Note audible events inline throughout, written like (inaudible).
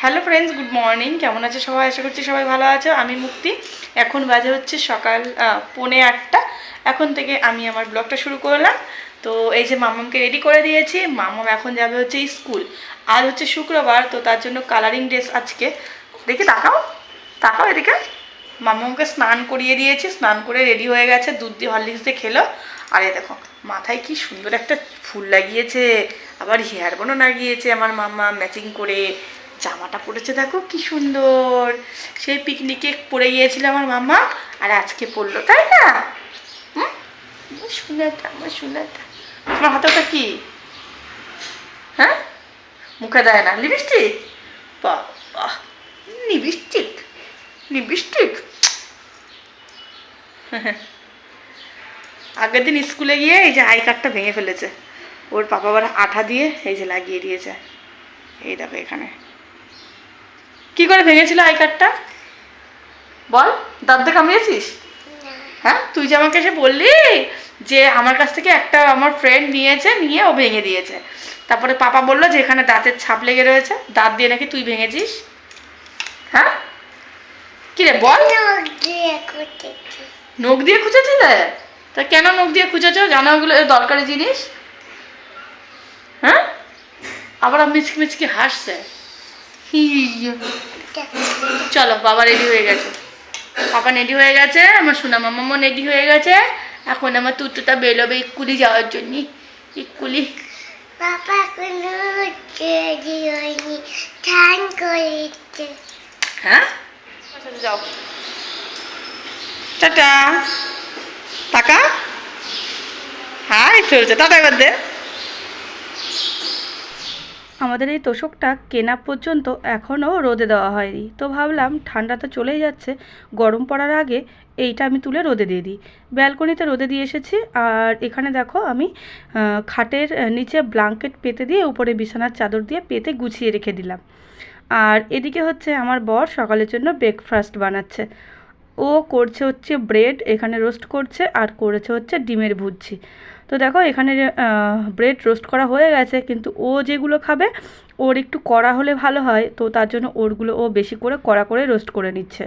Hello friends good morning কেমন আছে সবাই? আশা করছি সবাই ভালো আছো। আমি মুক্তি। এখন বাজে হচ্ছে সকাল পৌনে আটটা। এখন থেকে আমি আমার ব্লগটা শুরু করলাম। তো এই যে মামামকে রেডি করে দিয়েছি। মামাম এখন যাবে হচ্ছে স্কুল। আজ হচ্ছে শুক্রবার, তো তার জন্য কালারিং ড্রেস আজকে। দেখি, তাকাও। তাকাও এদিকে। মামামকে স্নান করিয়ে দিয়েছি। স্নান করে রেডি হয়ে গেছে। দুধ দিয়ে হরলিক্স দিয়ে খেলো। আর এই দেখো, মাথায় কি সুন্দর একটা ফুল লাগিয়েছে। আবার হেয়ার বোনও লাগিয়েছে আমার মামা ম্যাচিং করে। জামাটা পরেছে, দেখো কি সুন্দর। সেই পিকনিকে পরে গিয়েছিল আমার মামা, আর আজকে পরলো, তাই না? আমার তোমার হাতে ওটা কি? হ্যাঁ? মুখে দেয় না। লিপস্টিক লিপস্টিক লিপস্টিক (laughs) আগের দিন স্কুলে গিয়ে এই যে আই কার্ডটা ভেঙে ফেলেছে। ওর পাপা আবার আঠা দিয়ে এই যে লাগিয়ে দিয়েছে। এই দেখো এখানে। কি করে ভেঙেছিল আই কার্ডটা? বল দাঁত দাঁতে কামিয়েছিস হ্যাঁ তুই যে আমাকে এসে বললি যে আমার কাছ থেকে একটা আমার ফ্রেন্ড নিয়েছে নিয়ে ও ভেঙে দিয়েছে। তারপরে পাপা বলল যে এখানে দাঁতের ছাপ লেগে রয়েছে দাঁত দিয়ে নাকি তুই ভেঙেছিস? হ্যাঁ? কি রে বল। নখ দিয়ে খুঁজেছিলে? তা কেন নখ দিয়ে খুঁজেছো? জানো ওগুলো দরকারি জিনিস? হ্যাঁ? আবার মিচকি মিচকি হাসছে। (laughs) চলো বাবা রেডি হয়ে গেছে। পাপা রেডি হয়ে গেছে আমার সোনা মামামও রেডি হয়ে গেছে। এখন আমার তুতুটা বেরোবে ইকুলি যাওয়ার জন্য। ইকুলি হ্যাঁ? যাও। টাটা। টাকা? হাই চলছে। টাটা করে দে। আমাদের এই তোষকটা কেনা পর্যন্ত এখনও রোদে দেওয়া হয়নি। তো ভাবলাম ঠান্ডা তো চলেই যাচ্ছে, গরম পড়ার আগে এইটা আমি তুলে রোদে দিয়ে দিই। ব্যালকনিতে রোদে দিয়ে এসেছি আর এখানে দেখো আমি খাটের নিচে ব্লাঙ্কেট পেতে দিয়ে উপরে বিছানার চাদর দিয়ে পেতে গুছিয়ে রেখে দিলাম। আর এদিকে হচ্ছে আমার বর সকালের জন্য ব্রেকফাস্ট বানাচ্ছে। ও করছে হচ্ছে ব্রেড, এখানে রোস্ট করছে আর করেছে হচ্ছে ডিমের ভুজি তো দেখো এখানে ব্রেড রোস্ট করা হয়ে গেছে, কিন্তু ও যেগুলো খাবে, ওর একটু কড়া হলে ভালো হয়, তো তার জন্য ওরগুলো ও বেশি করে কড়া করে রোস্ট করে নিচ্ছে।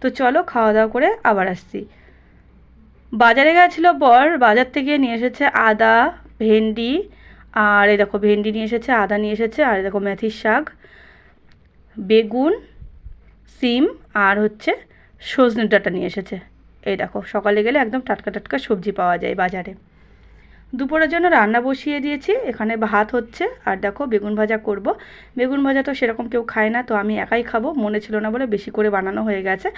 তো চলো খাওয়া দাওয়া করে আবার আসছি। বাজারে গেছিল বর, বাজার থেকে নিয়ে এসেছে আদা, ভেন্ডি, আর এই দেখো ভেন্ডি নিয়ে এসেছে, আদা নিয়ে এসেছে, আর এই দেখো মেথির শাক, বেগুন, সিম, আর হচ্ছে সজনে ডাঁটা নিয়ে এসেছে। এই দেখো, সকালে গেলে একদম টাটকা টাটকা সবজি পাওয়া যায় বাজারে। দুপুরের জন্য রান্না বসিয়ে দিয়েছি, এখানে ভাত হচ্ছে, আর দেখো বেগুন ভাজা করব। বেগুন ভাজা তো সেরকম কেউ খায় না, তো আমি একাই খাব, মনে ছিল না বলে বেশি করে বানানো হয়ে গেছে।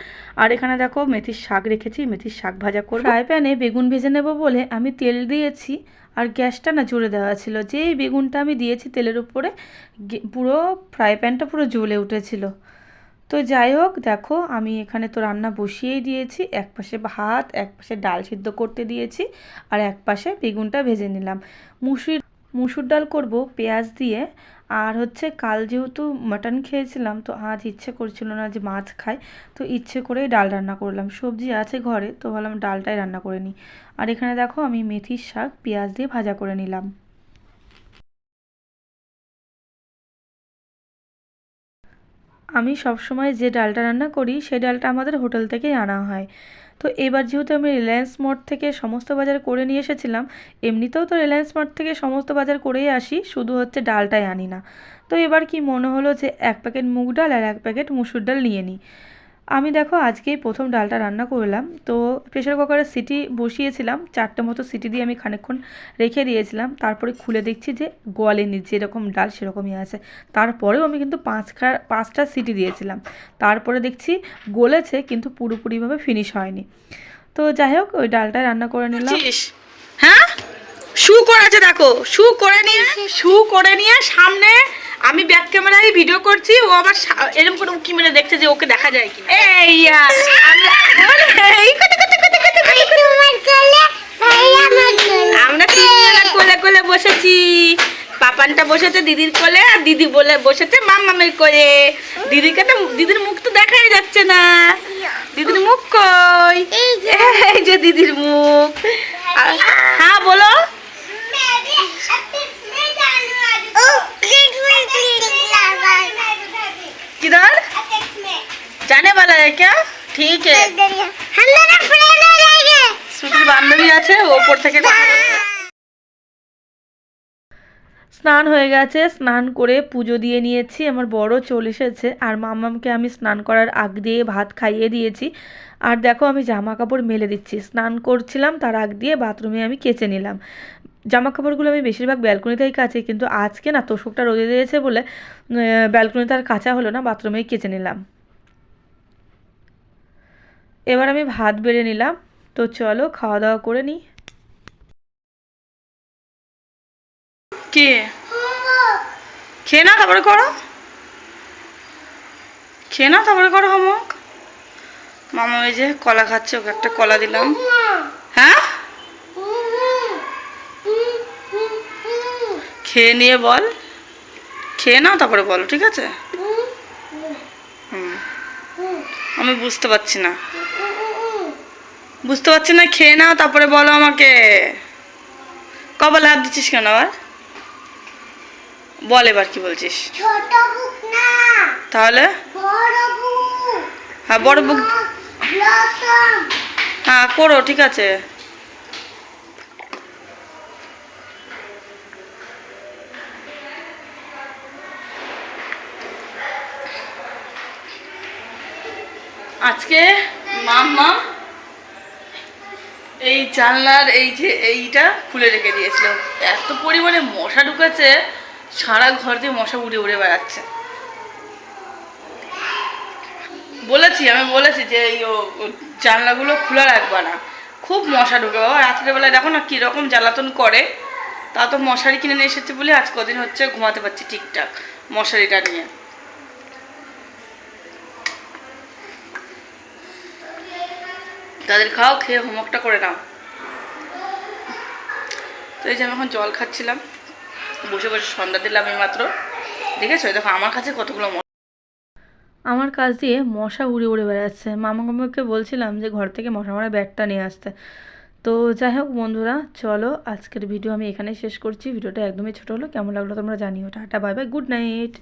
আর এখানে দেখো মেথির শাক রেখেছি, মেথির শাক ভাজা করব। ফ্রাই প্যানে বেগুন ভেজে নেব বলে আমি তেল দিয়েছি, আর গ্যাসটা না জোরে দেওয়া ছিল। যেই বেগুনটা আমি দিয়েছি তেলের উপরে পুরো ফ্রাই প্যানটা পুরো জ্বলে উঠেছিল। তো যাই হোক, দেখো আমি এখানে তো রান্না বসিয়েই দিয়েছি। এক পাশে ভাত, এক পাশে ডাল সিদ্ধ করতে দিয়েছি আর এক পাশে বেগুনটা ভেজে নিলাম। মুসুর মুসুর ডাল করব পেঁয়াজ দিয়ে। আর হচ্ছে কাল যেহেতু মাটন খেয়েছিলাম, তো আজ ইচ্ছে করছিল না যে মাছ খাই, তো ইচ্ছে করেই ডাল রান্না করলাম। সবজি আছে ঘরে, তো ভাবলাম ডালটাই রান্না করে নিই। আর এখানে দেখো আমি মেথির শাক পেঁয়াজ দিয়ে ভাজা করে নিলাম। আমি সবসময় যে ডালটা রান্না করি, সেই ডালটা আমাদের হোটেল থেকেই আনা হয়। তো এবার যেহেতু আমি রিলায়েন্স মোড় থেকে সমস্ত বাজার করে নিয়ে এসেছিলাম, এমনিতেও তো রিলায়েন্স মোড় থেকে সমস্ত বাজার করেই আসি, শুধু হচ্ছে ডালটাই আনি না। তো এবার কি মনে হলো যে এক প্যাকেট মুগ ডাল আর এক প্যাকেট মুসুর ডাল নিয়ে নিই। আমি দেখো আজকেই প্রথম ডালটা রান্না করলাম। তো প্রেশার কুকারে সিটি বসিয়েছিলাম, চারটে মতো সিটি দিয়ে আমি খানিকক্ষণ রেখে দিয়েছিলাম। তারপরে খুলে দেখছি যে গলেনি, যেরকম ডাল সেরকমই আছে। তারপরেও আমি কিন্তু পাঁচটা পাঁচটা সিটি দিয়েছিলাম। তারপরে দেখছি গলেছে, কিন্তু পুরোপুরিভাবে ফিনিশ হয়নি। তো যাই হোক, ওই ডালটা রান্না করে নিলাম। হ্যাঁ? শু করেছে দেখো, শু করে নিয়ে, শু করে নিয়ে সামনে আমি ব্যাক ক্যামেরায় ভিডিও করছি ও আবার সা- এরকম করে উকি মেরে দেখছে যে ওকে দেখা যায় কি এই ইয়া, আমরা আমার আমরা তিনজনা কোলে কোলে বসেছি। পাপানটা বসেছে দিদির কোলে আর দিদি বলে বসেছে মামামের কোলে। দিদিকে তো দিদির মুখ তো দেখাই যাচ্ছে না। দিদির মুখ কই? এই যে। দিদির মুখ। আর- হ্যাঁ বলো। है क्या ठीक है हम दोनों फ्रेंड हो जाएंगे শ্রুতির বান্ধবী আছে ও ওপর থেকে কথা বলছে। স্নান হয়ে গেছে স্নান করে পুজো দিয়ে নিয়েছি আমার বড় চলে এসেছে আর মামামকে আমি স্নান করার আগ দিয়ে ভাত খাইয়ে দিয়েছি আর দেখো আমি জামা কাপড় মেলে দিচ্ছি স্নান করছিলাম তার আগ দিয়ে বাথরুমে আমি কেচে নিলাম জামা কাপড়গুলো আমি বেশিরভাগ ব্যালকনিতেই কাচি কিন্তু আজকে না তোষকটা রোদে দিয়েছে বলে ব্যালকনিতে আর কাচা হলো না বাথরুমেই কেচে নিলাম এবার আমি ভাত বেড়ে নিলাম। তো চলো খাওয়া দাওয়া করে নিই। কে? খেয়ে না তারপরে করো। খেয়ে না তারপরে করো হোমওয়ার্ক। মামা ওই যে কলা খাচ্ছে, ওকে একটা কলা দিলাম। হ্যাঁ? খেয়ে নিয়ে বল। খেয়ে নাও তারপরে বলো, ঠিক আছে? হুম। আমি বুঝতে পারছি না। বুঝতে পারছি না খেয়ে নাও তারপরে বলো আমাকে। কপালে হাত দিচ্ছিস কেন আবার? বল এবার কি বলছিস। তাহলে? হ্যাঁ বড় বুক। হ্যাঁ করো ঠিক আছে। আজকে মাম্মা এই জানলার এই যে এইটা খুলে রেখে দিয়েছিল এত পরিমাণে মশা ঢুকেছে, সারা ঘর দিয়ে মশা উড়ে উড়ে বেড়াচ্ছে। বলেছি, আমি বলেছি যে এই ও- জানলাগুলো খোলা রাখবা না। খুব মশা ঢুকে বাবা, রাত্রেবেলায় দেখো না কীরকম জ্বালাতন করে। তা তো মশারি কিনে নিয়ে এসেছে বলে আজ কদিন হচ্ছে ঘুমাতে পারছি ঠিকঠাক মশারিটা নিয়ে। তাদের খাও, খেয়ে হোমওয়ার্কটা করে নাও। তো এই যে আমি এখন জল খাচ্ছিলাম, বসে বসে সন্ধ্যা দিলাম এই মাত্র দেখেছ? দেখো, আমার কাছে কতগুলো আমার কাছ দিয়ে মশা উড়ে উড়ে বেড়াচ্ছে। মামা মামাকে বলছিলাম যে ঘর থেকে মশা মারা ব্যাগটা নিয়ে আসতে। তো যাই হোক বন্ধুরা, চলো আজকের ভিডিও আমি এখানেই শেষ করছি। ভিডিওটা একদমই ছোটো হলো। কেমন লাগল তোমরা জানিও। Tata, bye bye, good night.